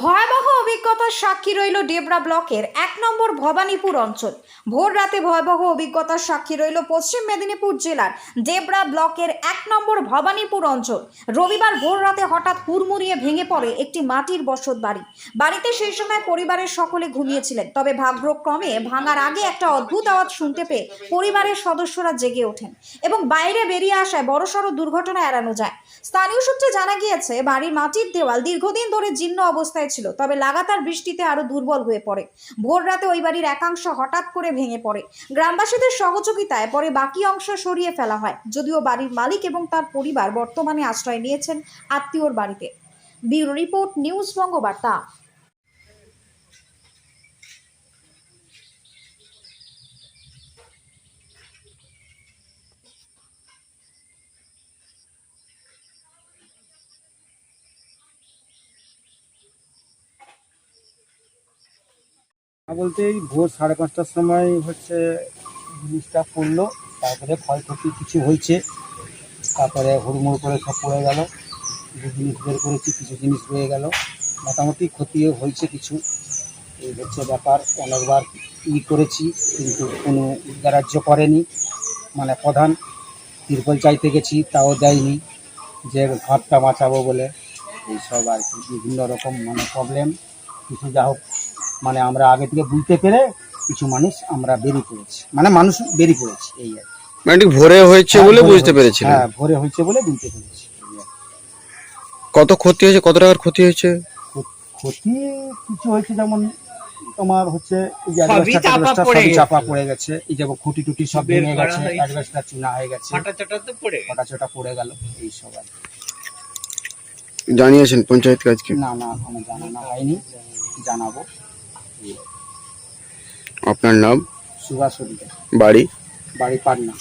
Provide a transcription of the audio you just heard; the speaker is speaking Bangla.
ভয়াবহ অভিজ্ঞতার সাক্ষী রইল ডেবরা ব্লকের এক নম্বর ভবানীপুর অঞ্চল। ভোর রাতে ভয়াবহ অভিজ্ঞতার সাক্ষী রইল পশ্চিম মেদিনীপুর জেলার ডেবরা ব্লকের এক নম্বর ভবানীপুর অঞ্চল। রবিবার ভোর রাতে হঠাৎ হুড়মুড়িয়ে ভেঙে পড়ে একটি মাটির বসত বাড়ি। বাড়িতে সেই সময় পরিবারের সকলে ঘুমিয়েছিলেন, তবে ভাগ্যক্রমে ভাঙার আগে একটা অদ্ভুত আওয়াজ শুনতে পেয়ে পরিবারের সদস্যরা জেগে ওঠেন এবং বাইরে বেরিয়ে আসায় বড়সড় দুর্ঘটনা এড়ানো যায়। স্থানীয় সূত্রে জানা গিয়েছে, বাড়ির মাটির দেওয়াল দীর্ঘদিন ধরে জীর্ণ অবস্থায় ছিল, তবে লাগাতার বৃষ্টিতে আরও দুর্বল হয়ে পড়ে। ভোর রাতে ওই বাড়ির একাংশ হঠাৎ করে ভেঙে পড়ে। গ্রামবাসীদের সহযোগিতায় পরে বাকি অংশ সরিয়ে ফেলা হয়। যদিও বাড়ির মালিক এবং তার পরিবার বর্তমানে আশ্রয় নিয়েছেন আত্মীয়র বাড়িতে। Bureau report, news Bangabarta. বলতে এই ভোর সাড়ে পাঁচটার সময় হচ্ছে জিনিসটা পড়ল, তারপরে ক্ষয়ক্ষতি কিছু হয়েছে। তারপরে হুড়মুড় করে সব পড়ে গেল কিছু জিনিস বের করেছি, কিছু জিনিস রয়ে গেল। মোটামুটি ক্ষতিও হয়েছে কিছু। এই হচ্ছে ব্যাপার, অনেকবার ই করেছি, কিন্তু কোনো গ্রাহ্য করেনি। মানে প্রধান তিরপল চাইতে গেছি, তাও দেয়নি যে ঘরটা বাঁচাবো বলে। এইসব আর কি, বিভিন্ন রকম মানে প্রবলেম কিছু যা হোক মানে আমরা আগে থেকে বুঝতে পেরে কিছু মানুষ আমরা বেরিয়ে পড়েছি। মানে মানুষ বেরিয়ে পড়েছি এই আর কি। মানে ঠিক ভোরে হয়েছে হ্যাঁ, বলে বুঝতে। পেরেছিলেন হ্যাঁ ভোরে হয়েছে বলে বুঝতে পেরেছি কি। কত ক্ষতি হয়েছে কত টাকার ক্ষতি হয়েছে? ক্ষতি কিছু হয়েছে যেমন তোমার হচ্ছে এই সবই চাপা পড়ে গেছে। চাপা পড়ে গেছে। এই যে খুঁটি টুটি সব ভেঙে গেছে অ্যাডভেস্টার চুনা হয়ে গেছে। ফাটা চাটা তো পড়ে গেল এই সব আর জানিয়েছেন পঞ্চায়েত কাজকে? না না এখনও জানানো হয়নি। জানাব। আপনার নাম? সুভাষ অধিকার। বাড়ি? বাড়ি পাটনা।